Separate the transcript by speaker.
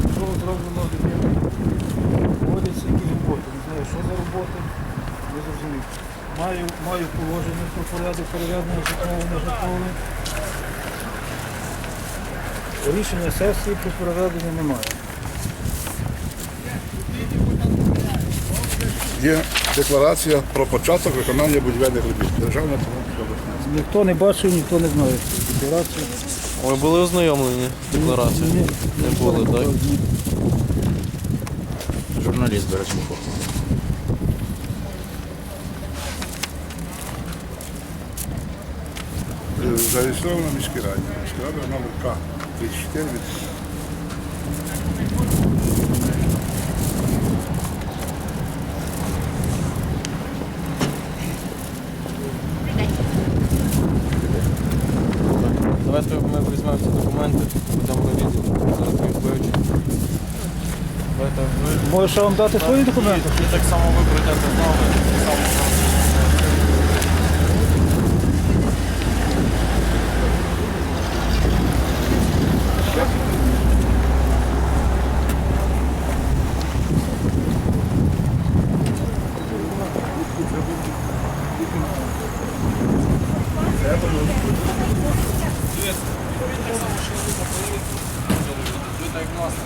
Speaker 1: Що зроблено Вводяться якісь роботи. Не знаю, що за роботи, Не зрозумів. Маю, маю положення про порядок переведення житлового на житлове. Рішення сесії про переведення немає.
Speaker 2: Є декларація про початок виконання будівельних робіт. Державна обласна.
Speaker 1: Ніхто не бачив, ніхто не знає цієї декларації.
Speaker 3: Ви були ознайомлені з декларацією?
Speaker 1: Ні,
Speaker 3: Не були, так?
Speaker 1: Ні.
Speaker 4: Журналіст бере слухав.
Speaker 2: Зареєстрована в міській раді. Міська рада номер К34 від
Speaker 3: Давайте ми візьмемо ці документи, будемо на зараз їх вивчимо. Давайте ви
Speaker 1: Можеш вам дати свої документи?
Speaker 3: і так само ви пройдете з нами, так само Это так само, що ви запалили, так класно.